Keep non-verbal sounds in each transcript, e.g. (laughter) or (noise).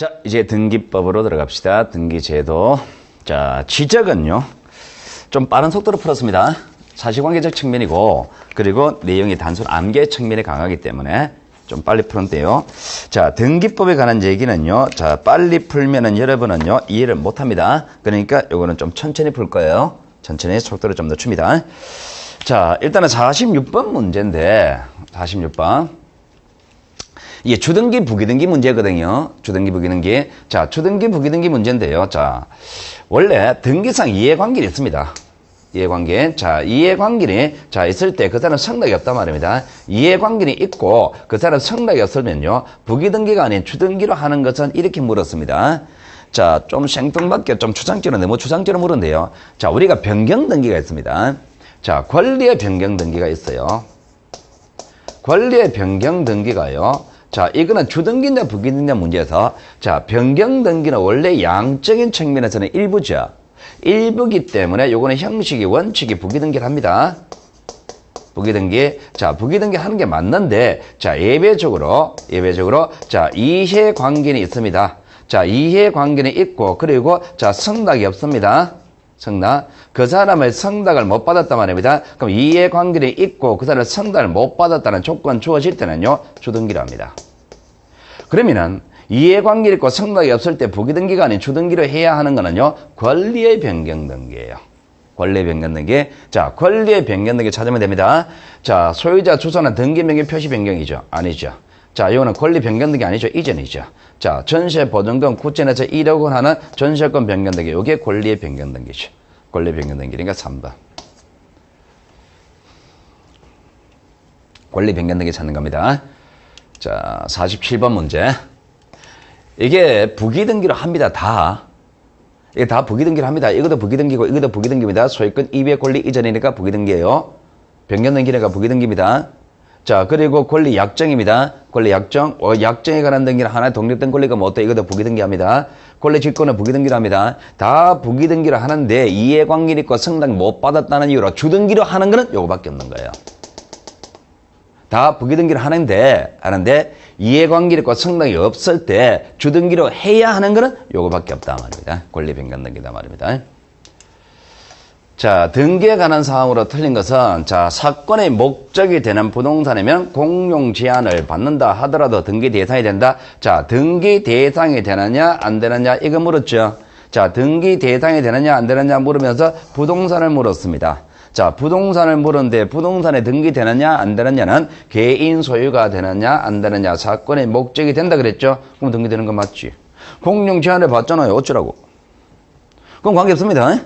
자, 이제 등기법으로 들어갑시다. 등기제도. 자, 지적은요. 좀 빠른 속도로 풀었습니다. 사실관계적 측면이고, 그리고 내용이 단순 암계 측면이 강하기 때문에 좀 빨리 풀었는데요. 자, 등기법에 관한 얘기는요. 자, 빨리 풀면은 여러분은요. 이해를 못 합니다. 그러니까 요거는 좀 천천히 풀 거예요. 천천히 속도를 좀 늦춥니다. 자, 일단은 46번 문제인데, 46번. 이게 주등기 부기등기 문제거든요. 주등기 부기등기. 자, 주등기 부기등기 문제인데요. 자, 원래 등기상 이해관계이 있습니다. 이해관계. 자, 이해관계이 자, 있을 때 그 사람 성락이 없단 말입니다. 이해관계이 있고 그 사람 성락이 없으면요. 부기등기가 아닌 주등기로 하는 것은 이렇게 물었습니다. 자, 좀 생뚱맞게 좀 추상적으로 너무 추상적으로 물었는데요. 자, 우리가 변경등기가 있습니다. 자, 권리의 변경등기가 있어요. 권리의 변경등기가요. 자, 이거는 주등기냐 부기등기냐 문제에서 자, 변경등기는 원래 양적인 측면에서는 일부죠. 일부기 때문에 요거는 형식이 원칙이 부기등기를 합니다. 부기등기. 자, 부기등기 하는 게 맞는데 자, 예외적으로 예외적으로 자, 이해 관계는 있습니다. 자, 이해 관계는 있고 그리고 자, 성락이 없습니다. 성락. 그 사람의 성락을 못 받았단 말입니다. 그럼 이해관계는 있고 그 사람의 성락을 못 받았다는 조건 주어질 때는요. 주등기로 합니다. 그러면은 이해관계 있고 성락이 없을 때 부기등기가 아닌 주등기로 해야 하는 거는요. 권리의 변경등기예요. 권리의 변경등기. 자, 권리의 변경등기 찾으면 됩니다. 자, 소유자 주소는 등기명의 표시 변경이죠. 아니죠. 자, 이거는 권리 변경등기 아니죠. 이전이죠. 자, 전세 보증금 9천에서 1억 원 하는 전세권 변경등기. 이게 권리의 변경등기죠. 권리 변경등기니까 3번. 권리 변경등기 찾는 겁니다. 자, 47번 문제. 이게 부기등기로 합니다. 다. 이게 다 부기등기를 합니다. 이것도 부기등기고 이것도 부기등기입니다. 소유권 이외 권리 이전이니까 부기등기예요. 변경등기니까 부기등기입니다. 자, 그리고 권리 약정입니다. 권리 약정. 어, 약정에 관한 등기는 하나의 독립된 권리가 뭐 어때? 이것도 부기등기합니다. 권리 직권은 부기등기를 합니다. 다 부기등기를 하는데 이해관계 있고 성당 못 받았다는 이유로 주등기로 하는 거는 요거밖에 없는 거예요. 다 부기등기를 하는데 하는데 이해관계 있고 성당이 없을 때 주등기로 해야 하는 거는 요거밖에 없다 말입니다. 권리 변경 등기다 말입니다. 자, 등기에 관한 사항으로 틀린 것은 자, 사건의 목적이 되는 부동산이면 공용 제한을 받는다 하더라도 등기 대상이 된다. 자, 등기 대상이 되느냐 안 되느냐 이거 물었죠. 자, 등기 대상이 되느냐 안 되느냐 물으면서 부동산을 물었습니다. 자, 부동산을 물었는데 부동산에 등기되느냐 안 되느냐는 개인 소유가 되느냐 안 되느냐 사건의 목적이 된다 그랬죠. 그럼 등기되는 건 맞지. 공용 제한을 받잖아요. 어쩌라고. 그럼 관계없습니다.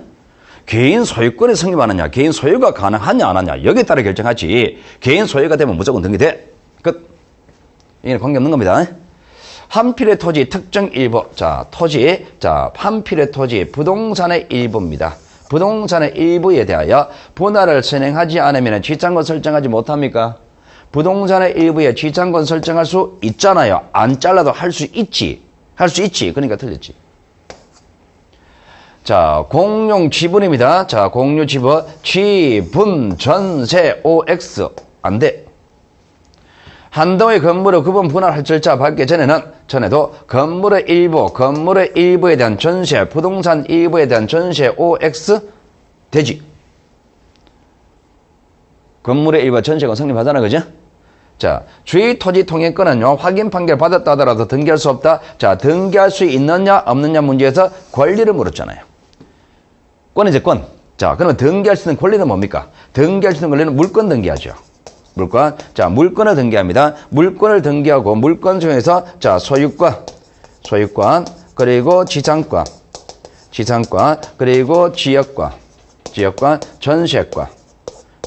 개인 소유권이 성립하느냐, 개인 소유가 가능하냐, 안 하냐, 여기에 따라 결정하지. 개인 소유가 되면 무조건 등기돼. 끝. 이게 관계없는 겁니다. 한 필의 토지 특정 일부. 자, 토지. 자, 한 필의 토지 부동산의 일부입니다. 부동산의 일부에 대하여 분할을 선행하지 않으면 지장권 설정하지 못합니까? 부동산의 일부에 지장권 설정할 수 있잖아요. 안 잘라도 할 수 있지. 할 수 있지. 그러니까 틀렸지. 자, 공용 지분입니다. 자, 공유 지분, 지분, 전세, OX. 안 돼. 한동의 건물을 구분 분할할 절차 받기 전에는, 전에도 건물의 일부, 건물의 일부에 대한 전세, 부동산 일부에 대한 전세, OX. 되지. 건물의 일부 전세가 성립하잖아, 그죠? 자, 주의 토지 통행권은요, 확인 판결 받았다 하더라도 등기할 수 없다. 자, 등기할 수 있느냐, 없느냐 문제에서 권리를 물었잖아요. 권이제 권. 자, 그러면 등기할 수 있는 권리는 뭡니까? 등기할 수 있는 권리는 물권 등기하죠. 물권. 자, 물권을 등기합니다. 물권을 등기하고 물권 중에서 자, 소유권, 소유권, 그리고 지상권, 지상권, 그리고 지역권, 지역권, 전세권,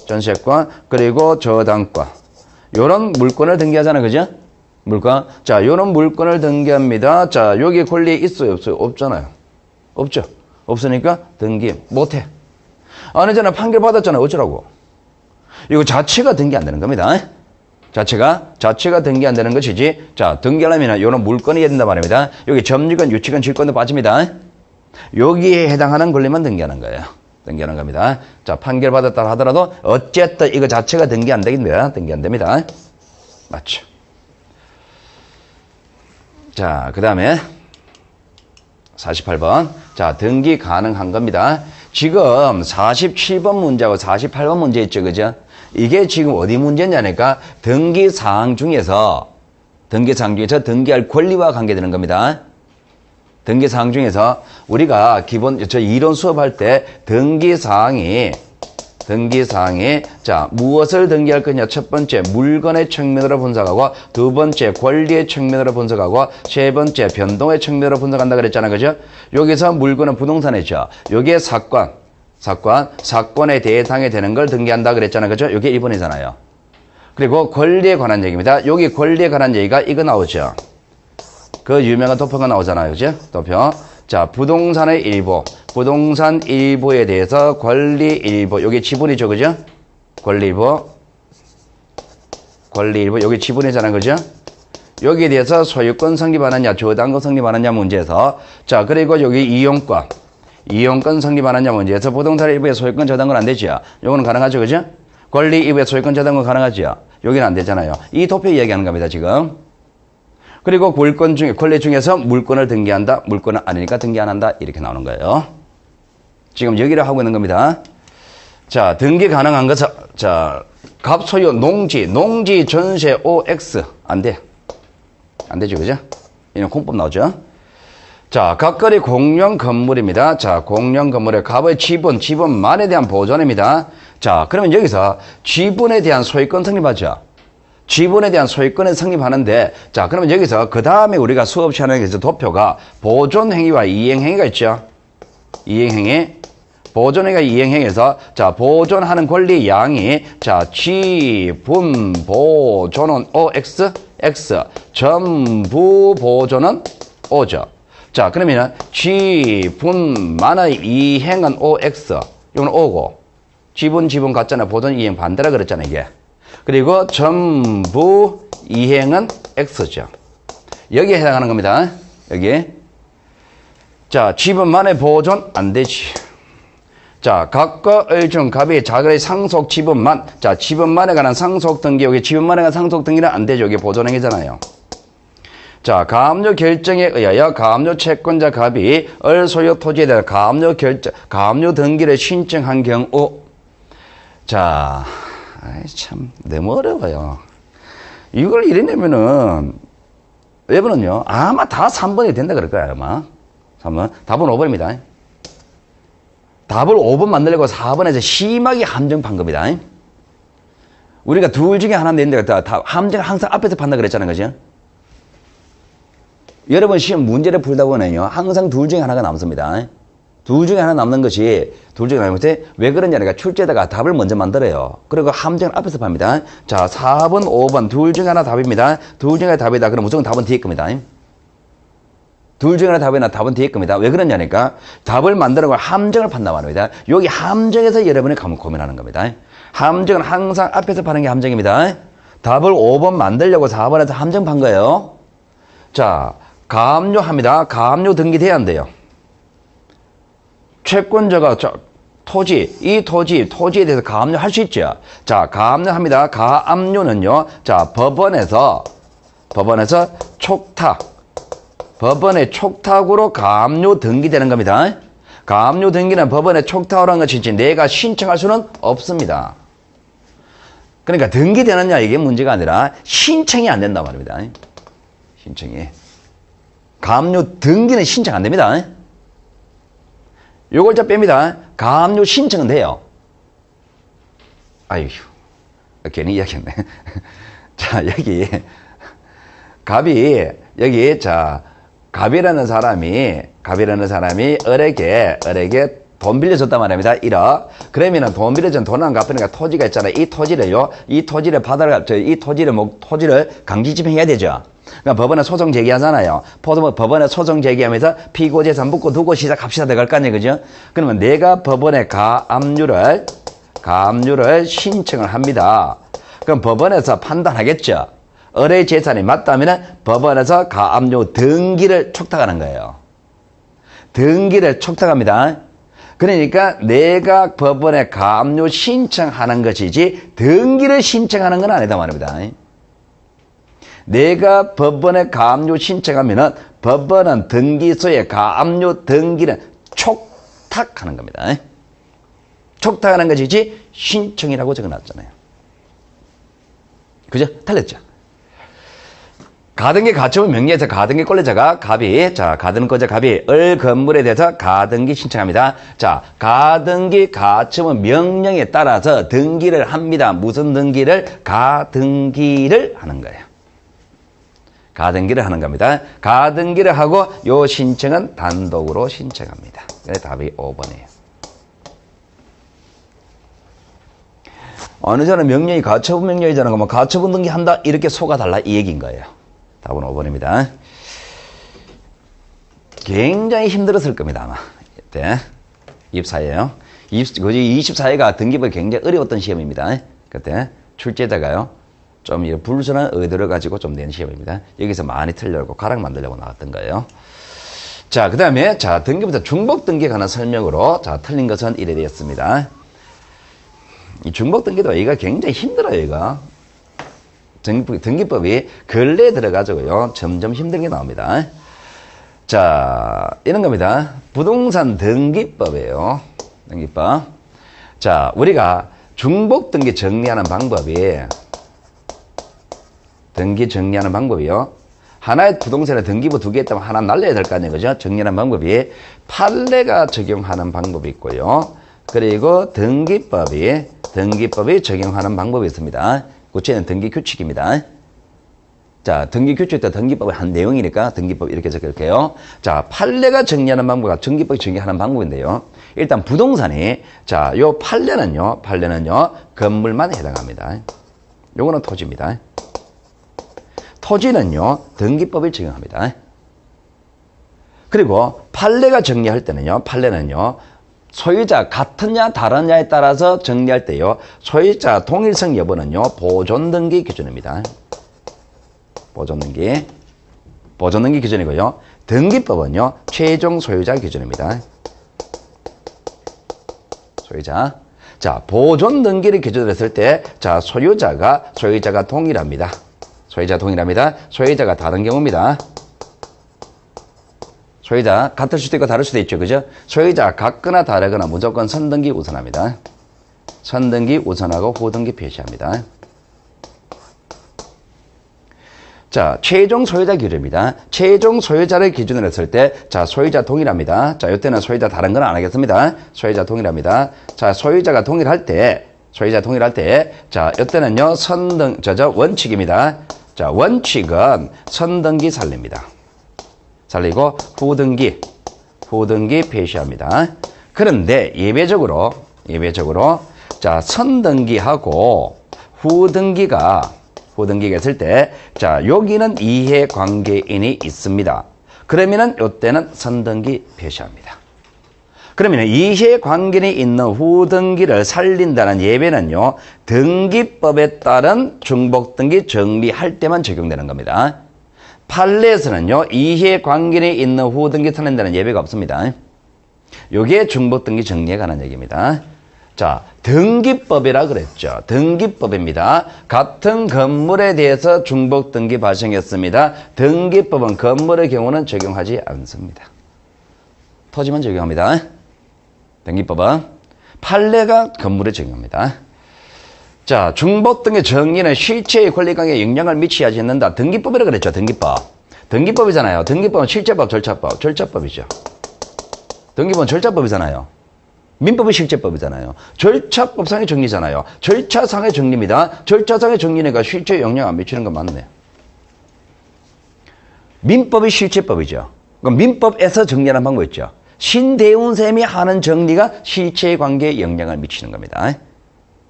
전세권, 그리고 저당권. 요런 물권을 등기하잖아요. 그죠? 물권. 자, 요런 물권을 등기합니다. 자, 여기 권리 있어요? 없어요? 없잖아요. 없죠? 없으니까 등기 못해. 아니잖아. 판결 받았잖아. 어쩌라고. 이거 자체가 등기 안 되는 겁니다. 자체가, 자체가 등기 안 되는 것이지. 자, 등기하려면 이런 물건이 된단 말입니다. 여기 점유권, 유치권, 질권도 빠집니다. 여기에 해당하는 권리만 등기하는 거예요. 등기하는 겁니다. 자, 판결 받았다 하더라도 어쨌든 이거 자체가 등기 안 되겠네요. 등기 안 됩니다. 맞죠. 자, 그 다음에 48번. 자, 등기 가능한 겁니다. 지금 47번 문제하고 48번 문제 있죠, 그죠? 이게 지금 어디 문제냐니까 등기 사항 중에서 등기 사항 중에서 등기할 권리와 관계되는 겁니다. 등기 사항 중에서 우리가 기본 저 이론 수업할 때 등기 사항이 등기 사항이 자 무엇을 등기할 거냐? 첫 번째 물건의 측면으로 분석하고 두 번째 권리의 측면으로 분석하고 세 번째 변동의 측면으로 분석한다 그랬잖아 그죠? 여기서 물건은 부동산이죠. 여기에 사건 사건 사건의 대상이 되는 걸 등기한다 그랬잖아 그죠? 이게 1번이잖아요. 그리고 권리에 관한 얘기입니다. 여기 권리에 관한 얘기가 이거 나오죠. 그 유명한 도표가 나오잖아요. 그죠? 도표. 자, 부동산의 일부. 부동산 일부에 대해서 권리 일부. 여기 지분이죠. 그죠? 권리 일부. 권리 일부. 여기 지분이잖아요. 그죠? 여기에 대해서 소유권 성립하느냐, 저당권 성립하느냐 문제에서. 자, 그리고 여기 이용권. 이용권 성립하느냐 문제에서 부동산 일부의 소유권 저당권 안 되죠. 요거는 가능하죠. 그죠? 권리 일부의 소유권 저당권 가능하죠. 여기는 안 되잖아요. 이 도표 이야기하는 겁니다. 지금. 그리고 물건 중에 권리 중에서 물건을 등기한다. 물건은 아니니까 등기 안 한다. 이렇게 나오는 거예요. 지금 여기를 하고 있는 겁니다. 자, 등기 가능한 것은 자, 갑 소유 농지, 농지 전세 OX 안 돼. 안 되죠. 그죠? 이는 공법 나오죠. 자, 각거리 공영 건물입니다. 자, 공영 건물의 갑의 지분, 지분만에 대한 보존입니다. 자, 그러면 여기서 지분에 대한 소유권 성립하죠. 지분에 대한 소유권을 성립하는데 자 그러면 여기서 그 다음에 우리가 수업 시간에 서 도표가 보존 행위와 이행 행위가 있죠? 이행 행위. 보존 행위가 이행 행위에서 자 보존하는 권리 양이 자 지분 보존은 OX X 전부 보존은 O죠. 자 그러면 지분만의 이행은 OX 이건 O고. 지분 지분 같잖아. 보존 이행 반대라 그랬잖아 이게 그리고 전부 이행은 X죠. 여기에 해당하는 겁니다. 여기. 자, 지분만의 보존 안 되지. 자, 각과 을중 갑의 자금의 상속 지분만. 자, 지분만에 관한 상속 등기. 여기 지분만에 관한 상속 등기는 안 되죠. 여기 보존행위잖아요. 자, 가압류 결정에 의하여 가압류 채권자 갑이 을 소유 토지에 대한 가압류 결정, 가압류 등기를 신청한 경우. 자, 아이, 참, 너무 어려워요. 이걸 이래내면은, 여러분은요, 아마 다 3번이 된다 그럴 거예요, 아마. 3번. 답은 5번입니다. 답을 5번 만들려고 4번에서 심하게 함정 판 겁니다. 우리가 둘 중에 하나 낸데, 다, 다 함정 항상 앞에서 판다 그랬잖아요, 그죠? 여러분 시험 문제를 풀다 보면요, 항상 둘 중에 하나가 남습니다. 둘 중에 하나 남는 것이 둘 중에 하나 왜 그러냐니까 출제자가 답을 먼저 만들어요. 그리고 함정을 앞에서 팝니다. 자, 4번, 5번 둘 중에 하나 답입니다. 둘 중에 하나 답이다. 그럼 무조건 답은 뒤에 겁니다. 둘 중에 하나 답이나 답은 뒤에 겁니다. 왜 그러냐니까 답을 만드는 걸 함정을 판단 말입니다. 여기 함정에서 여러분이 고민하는 겁니다. 함정은 항상 앞에서 파는 게 함정입니다. 답을 5번 만들려고 4번에서 함정 판 거예요. 자, 가압류합니다. 가압류 등기돼야 한대요. 채권자가 저, 토지, 이 토지, 토지에 대해서 가압류 할 수 있죠. 자, 가압류 합니다. 가압류는요, 자, 법원에서, 법원에서 촉탁, 법원의 촉탁으로 가압류 등기되는 겁니다. 가압류 등기는 법원의 촉탁이라는 것이지 내가 신청할 수는 없습니다. 그러니까 등기되느냐 이게 문제가 아니라 신청이 안 된단 말입니다. 신청이. 가압류 등기는 신청 안 됩니다. 요걸 자 뺍니다. 가압류 신청은 돼요. 아유, 괜히 이야기했네. (laughs) 자, 여기, 갑이, 여기, 자, 갑이라는 사람이, 갑이라는 사람이 을에게, 을에게 돈 빌려줬단 말입니다. 1억. 그러면은 돈 빌려준 돈을 안 갚으니까 토지가 있잖아요. 이 토지를요, 이 토지를 받아라, 이 토지를, 뭐, 토지를 강제 집행해야 되죠. 그러니까 법원에 소송 제기하잖아요. 법원에 소송 제기하면서 피고 재산 묻고 두고 시작합시다 들어갈 거 아니에요. 그죠? 그러면 내가 법원에 가압류를, 가압류를 신청을 합니다. 그럼 법원에서 판단하겠죠. 을의 재산이 맞다면 법원에서 가압류 등기를 촉탁하는 거예요. 등기를 촉탁합니다. 그러니까 내가 법원에 가압류 신청하는 것이지 등기를 신청하는 건 아니다 말입니다. 내가 법원에 가압류 신청하면은 법원은 등기소의 가압류 등기는 촉탁하는 겁니다. 촉탁하는 것이지 신청이라고 적어놨잖아요. 그죠? 틀렸죠? 가등기 가처분 명리에서 가등기 권리자가 갑이 자 가등기 권리자 갑이 을 건물에 대해서 가등기 신청합니다. 자 가등기 가처분 명령에 따라서 등기를 합니다. 무슨 등기를 가등기를 하는 거예요. 가등기를 하는 겁니다. 가등기를 하고 요 신청은 단독으로 신청합니다. 그래 답이 5번이에요. 어느 전에 명령이 가처분 명령이잖아. 그러면 가처분 등기한다 이렇게 속아달라 이 얘기인 거예요. 답은 5번입니다. 굉장히 힘들었을 겁니다 아마 이때 24예요. 20, 그지 24회가 등기부에 굉장히 어려웠던 시험입니다. 그때 출제자가요. 좀 불순한 의도를 가지고 좀 낸 시험입니다. 여기서 많이 틀려고 가락 만들려고 나왔던 거예요. 자, 그 다음에, 자, 등기부터 중복 등기에 관한 설명으로, 자, 틀린 것은 이래 되었습니다. 이 중복 등기도 여기가 굉장히 힘들어요, 이거. 등기법, 등기법 이 근래에 들어가지고요, 점점 힘들게 나옵니다. 자, 이런 겁니다. 부동산 등기법이에요. 등기법. 자, 우리가 중복 등기 정리하는 방법이 등기 정리하는 방법이요. 하나의 부동산에 등기부 두 개 있다면 하나 날려야 될 거 아니에요. 그죠? 정리하는 방법이 판례가 적용하는 방법이 있고요. 그리고 등기법이, 등기법이 적용하는 방법이 있습니다. 구체는 등기 규칙입니다. 자, 등기 규칙도 등기법의 한 내용이니까 등기법 이렇게 적을게요. 자, 판례가 정리하는 방법과 등기법이 정리하는 방법인데요. 일단 부동산이, 자, 요 판례는요, 판례는요, 건물만 해당합니다. 요거는 토지입니다. 토지는요, 등기법을 적용합니다. 그리고 판례가 정리할 때는요, 판례는요, 소유자 같으냐 다르냐에 따라서 정리할 때요, 소유자 동일성 여부는요, 보존 등기 기준입니다. 보존 등기. 보존 등기 기준이고요. 등기법은요, 최종 소유자 기준입니다. 소유자. 자, 보존 등기를 기준으로 했을 때, 자, 소유자가, 소유자가 동일합니다. 소유자 동일합니다. 소유자가 다른 경우입니다. 소유자 같을 수도 있고 다를 수도 있죠. 그죠? 소유자 같거나 다르거나 무조건 선등기 우선합니다. 선등기 우선하고 후등기 표시합니다. 자, 최종 소유자 기준입니다. 최종 소유자를 기준으로 했을 때, 자, 소유자 동일합니다. 자, 이때는 소유자 다른 건 안 하겠습니다. 소유자 동일합니다. 자, 소유자가 동일할 때, 소유자 동일할 때, 자, 이때는요, 선등, 저, 저, 원칙입니다. 자, 원칙은 선등기 살립니다. 살리고, 후등기, 후등기 표시합니다. 그런데 예외적으로, 예외적으로, 자, 선등기하고 후등기가 후등기가 있을 때, 자, 여기는 이해관계인이 있습니다. 그러면은 요때는 선등기 표시합니다. 그러면 이해관계인이 있는 후등기를 살린다는 예배는요, 등기법에 따른 중복등기 정리할 때만 적용되는 겁니다. 판례에서는요, 이해관계인이 있는 후등기 살린다는 예배가 없습니다. 요게 중복등기 정리에 관한 얘기입니다. 자, 등기법이라 그랬죠. 등기법입니다. 같은 건물에 대해서 중복 등기 발생했습니다. 등기법은 건물의 경우는 적용하지 않습니다. 토지만 적용합니다. 등기법은 판례가 건물에 적용합니다. 자, 중복 등의 정리는 실체의 권리관계에 영향을 미치지 않는다. 등기법이라 그랬죠. 등기법. 등기법이잖아요. 등기법은 실제법, 절차법, 절차법이죠. 등기법은 절차법이잖아요. 민법은 실제법이잖아요. 절차법상의 정리잖아요. 절차상의 정리입니다. 절차상의 정리니까 실제에 영향 안 미치는 건 맞네. 민법이 실체법이죠. 그럼 민법에서 정리하는 방법 있죠. 신대운쌤이 하는 정리가 실체 관계에 영향을 미치는 겁니다.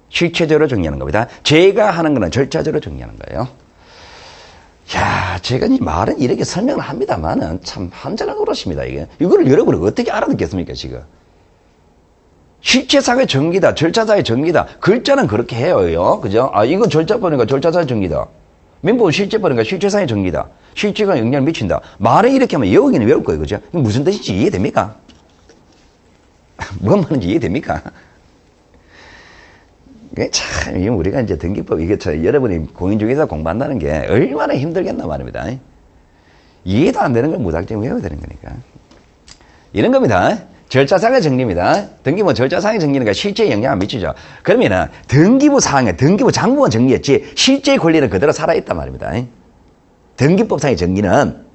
실체적으로 정리하는 겁니다. 제가 하는 거는 절차적으로 정리하는 거예요. 야, 제가 이 말은 이렇게 설명을 합니다만은 참 한자가 그렇습니다, 이게. 이거를 여러분이 어떻게 알아듣겠습니까, 지금? 실체상의 정기다, 절차상의 정기다. 글자는 그렇게 해요, 그죠? 아, 이거 절차법이니까 절차상의 정기다. 민법은 실제법이니까 실체상의 정기다. 실체가 영향을 미친다. 말을 이렇게 하면 여기는 외울 거예요, 그죠? 무슨 뜻인지 이해됩니까? (laughs) 뭔 말인지 이해됩니까? 이게 참, 우리가 이제 등기법, 이게 참 여러분이 공인중개사 공부한다는 게 얼마나 힘들겠나 말입니다. 이해도 안 되는 걸 무작정 외워야 되는 거니까. 이런 겁니다. 절차상의 정리입니다. 등기부 절차상의 정리니까 실제 영향을 미치죠. 그러면은 등기부 사항에 등기부 장부만 정리했지 실제 권리는 그대로 살아있단 말입니다. 등기법상의 정리는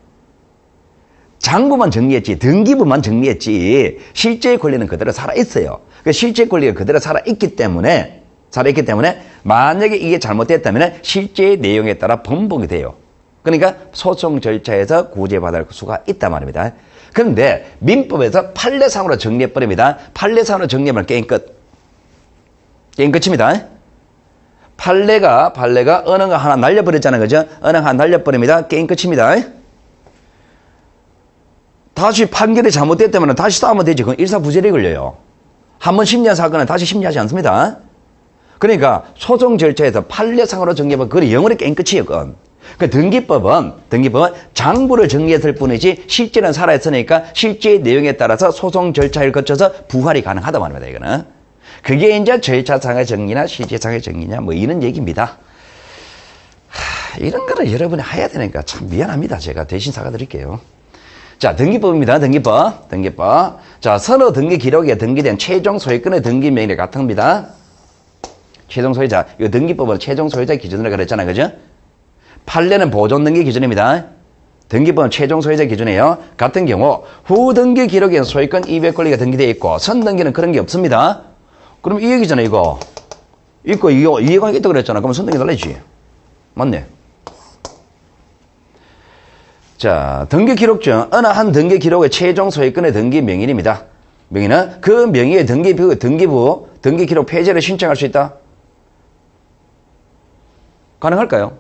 장부만 정리했지 등기부만 정리했지 실제 권리는 그대로 살아있어요. 그 실제 권리가 그대로 살아있기 때문에 살아있기 때문에 만약에 이게 잘못됐다면 실제 내용에 따라 번복이 돼요. 그러니까 소송 절차에서 구제받을 수가 있단 말입니다. 그런데 민법에서 판례상으로 정리해버립니다. 판례상으로 정리하면 게임 끝. 게임 끝입니다. 판례가, 판례가 어느 거 하나 날려버렸잖아요. 그죠? 어느 거 하나 날려버립니다. 게임 끝입니다. 다시 판결이 잘못됐다면 다시 싸우면 되지. 그건 일사부재리 걸려요. 한 번 심리한 사건은 다시 심리하지 않습니다. 그러니까 소송 절차에서 판례상으로 정리하면 그건 영원히 게임 끝이에요. 그건. 그 등기법은 등기법은 장부를 정리했을 뿐이지 실제는 살아 있으니까 실제 내용에 따라서 소송 절차를 거쳐서 부활이 가능하다 말입니다. 이거는 그게 이제 절차상의 정리나 실제상의 정리냐 뭐 이런 얘기입니다. 하, 이런 거를 여러분이 해야 되니까 참 미안합니다. 제가 대신 사과드릴게요. 자, 등기법입니다. 등기법. 등기법. 자, 선호 등기 기록에 등기된 최종 소유권의 등기 명령이 같습니다. 최종 소유자. 이 등기법은 최종 소유자 기준으로 그랬잖아요. 그죠? 판례는 보존 등기 기준입니다. 등기법은 최종 소유자 기준이에요. 같은 경우 후 등기 기록에는 소유권 이백 권리가 등기되어 있고 선 등기는 그런 게 없습니다. 그럼 이 얘기잖아 이거. 있고 이거 이해관계 있다고 그랬잖아. 그럼 선 등기 달라지. 맞네. 자, 등기 기록증 어느 한 등기 기록의 최종 소유권의 등기 명의입니다. 명의는 그 명의의 등기부 등기부 등기 기록 폐지를 신청할 수 있다. 가능할까요?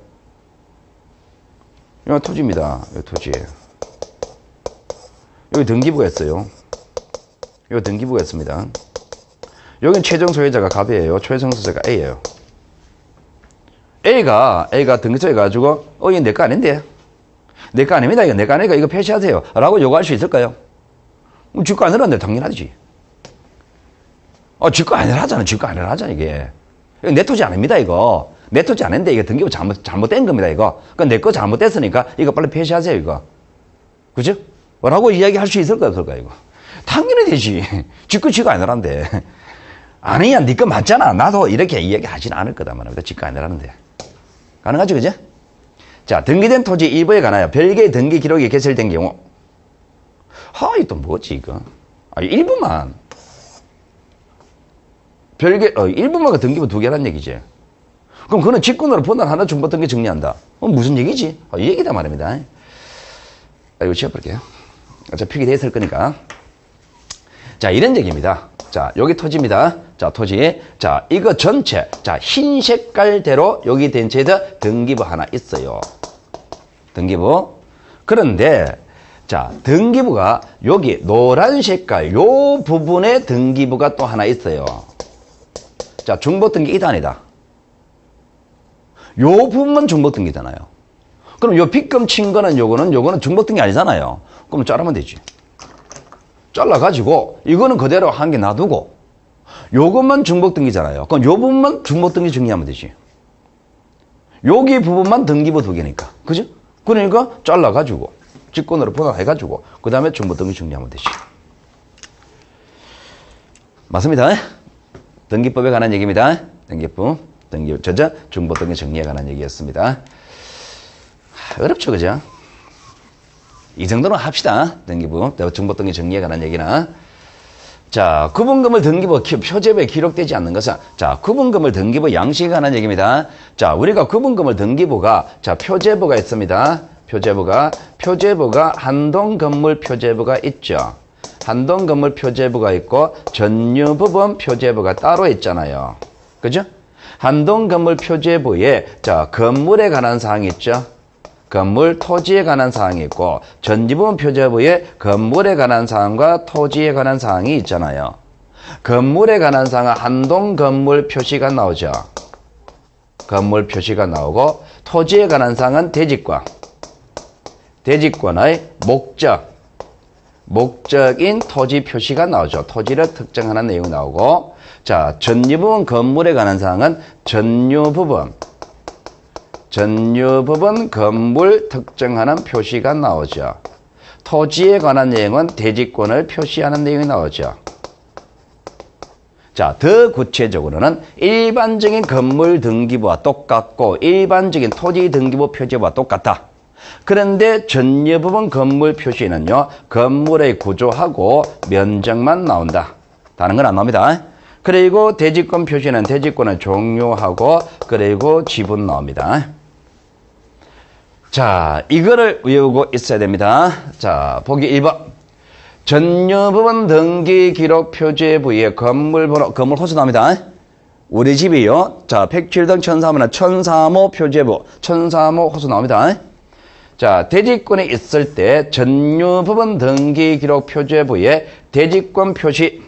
여기 토지입니다. 여기 토지. 여기 등기부가 있어요. 여기 등기부가 있습니다. 여긴 최종 소유자가 갑이에요. 최종 소유자가 A예요. A가 A가 등기소에 가지고 어 이거 내거 아닌데 내거 아닙니다. 이거 내거 아니니까 이거 폐지하세요. 라고 요구할 수 있을까요? 줄거 아니라는데 당연하지. 어, 줄거 아니라잖아. 줄거 아니라잖아, 이게. 이거 내 토지 아닙니다, 이거. 내 토지 아닌데 이거 등기부 잘못, 잘못된 겁니다, 이거. 그러니까 내 거 잘못됐으니까 이거 빨리 폐지하세요, 이거. 그죠? 뭐라고 이야기할 수 있을까요, 그럴까, 이거? 당연히 되지. 지거 지가 아니란데. 아니야, 네 거 맞잖아. 나도 이렇게 이야기하진 않을 거다 말입니다. 지거 아니라는데. 가능하죠, 그죠? 자, 등기된 토지 일부에 관하여 별개의 등기 기록이 개설된 경우. 하, 이 또 뭐지, 이거? 아, 일부만. 별개, 어, 일부만 그 등기부 두 개란 얘기지. 그럼 그거는 직권으로 분할 하나 중복 등기 정리한다. 어, 무슨 얘기지? 어, 이 얘기다 말입니다. 아, 이거 지워볼게요. 어차피 표기돼 있을 거니까. 자, 이런 얘기입니다. 자, 여기 토지입니다. 자, 토지. 자, 이거 전체. 자, 흰 색깔대로 여기 된 채에다 등기부 하나 있어요. 등기부. 그런데, 자, 등기부가 여기 노란 색깔 요 부분에 등기부가 또 하나 있어요. 자, 중복 등기 2단이다. 요 부분만 중복 등기잖아요. 그럼 요 빗금 친 거는 요거는 요거는 중복 등기 아니잖아요. 그럼 자르면 되지. 잘라가지고 이거는 그대로 한 개 놔두고 요것만 중복 등기잖아요. 그럼 요 부분만 중복 등기 정리하면 되지. 여기 부분만 등기부 두 개니까. 그죠? 그러니까 잘라가지고 직권으로 분할해가지고 그 다음에 중복 등기 정리하면 되지. 맞습니다. 등기법에 관한 얘기입니다. 등기법, 등기, 저저 중복 등기 정리에 관한 얘기였습니다. 어렵죠, 그죠? 이 정도는 합시다. 등기부, 중복 등기 정리에 관한 얘기나. 자, 구분금을 등기부 표제부에 기록되지 않는 것은 자, 구분금을 등기부 양식에 관한 얘기입니다. 자, 우리가 구분금을 등기부가 자, 표제부가 있습니다. 표제부가 표제부가 한동 건물 표제부가 있죠. 한동 건물 표제부가 있고 전유부분 표제부가 따로 있잖아요. 그죠? 한동 건물 표제부에 자, 건물에 관한 사항이 있죠. 건물 토지에 관한 사항이 있고 전지부분 표제부에 건물에 관한 사항과 토지에 관한 사항이 있잖아요. 건물에 관한 사항은 한동 건물 표시가 나오죠. 건물 표시가 나오고 토지에 관한 사항은 대지권. 대지권의 목적. 목적인 토지 표시가 나오죠. 토지를 특정하는 내용 나오고 자 전유부분 건물에 관한 사항은 전유부분 전유법은 건물 특정하는 표시가 나오죠. 토지에 관한 내용은 대지권을 표시하는 내용이 나오죠. 자, 더 구체적으로는 일반적인 건물 등기부와 똑같고 일반적인 토지 등기부 표지와 똑같다. 그런데 전여부분 건물 표시는요, 건물의 구조하고 면적만 나온다. 다른 건 안 나옵니다. 그리고 대지권 표시는 대지권을 종료하고 그리고 지분 나옵니다. 자, 이거를 외우고 있어야 됩니다. 자, 보기 1번. 전유부분 등기 기록 표지부에 건물 번호, 건물 호수 나옵니다. 우리 집이요. 자, 107동 1003호는 1003호 표지부, 1003호 호수 나옵니다. 자, 대지권에 있을 때 전유부분 등기 기록 표지부에 대지권 표시,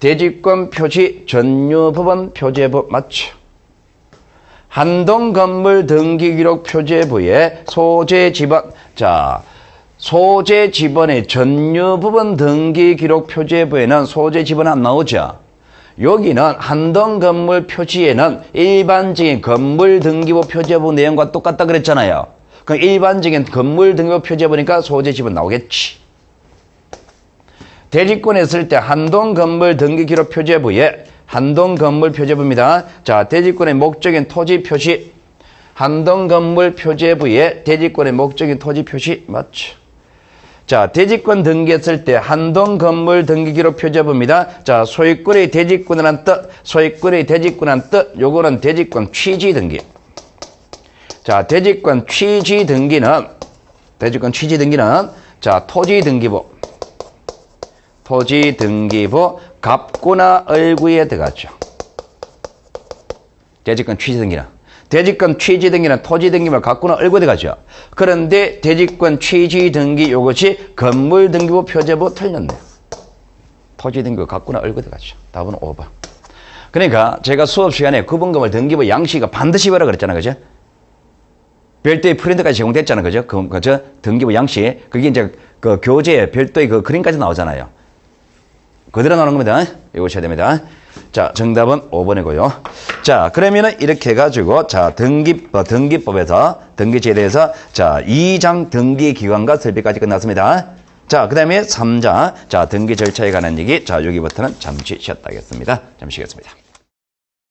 대지권 표시 전유부분 표지부 맞죠? 한동 건물 등기 기록 표지부에 소재 지번, 자, 소재 지번의 전유 부분 등기 기록 표지부에는 소재 지번 안 나오죠. 여기는 한동 건물 표지에는 일반적인 건물 등기부 표지부 내용과 똑같다 그랬잖아요. 그럼 일반적인 건물 등기부 표지부니까 소재 지번 나오겠지. 대지권에 있을 때 한동 건물 등기 기록 표지부에 한동 건물 표지부입니다. 자, 대지권의 목적인 토지 표시 한동 건물 표지부에 대지권의 목적인 토지 표시 맞죠? 자, 대지권 등기했을 때 한동 건물 등기 기록 표제부입니다. 자, 소유권의 대지권이란 뜻, 소유권의 대지권이란 뜻, 요거는 대지권 취지 등기. 자, 대지권 취지 등기는, 대지권 취지 등기는, 자, 토지 등기부. 토지 등기부, 갑구나 얼구에 들어가죠. 대지권 취지 등기는. 대지권 취지 등기는 토지 등기물 갖고는 얼굴에 가죠. 그런데 대지권 취지 등기 이것이 건물 등기부 표제부 틀렸네요. 토지 등기부 갖고는 얼굴에 가죠. 답은 5번. 그러니까 제가 수업 시간에 구분금을 등기부 양식이 반드시 외라 그랬잖아요. 그죠? 별도의 프린트까지 제공됐잖아요. 그죠? 그, 그죠? 등기부 양식. 그게 이제 그 교재에 별도의 그 그림까지 나오잖아요. 그대로 나오는 겁니다. 이거셔야 됩니다. 자, 정답은 5번이고요. 자, 그러면은 이렇게 해가지고, 자, 등기, 어, 등기법에서, 등기지에 대해서, 자, 2장 등기 기관과 설비까지 끝났습니다. 자, 그 다음에 3장, 자, 등기 절차에 관한 얘기, 자, 여기부터는 잠시 쉬었다 하겠습니다. 잠시 쉬겠습니다.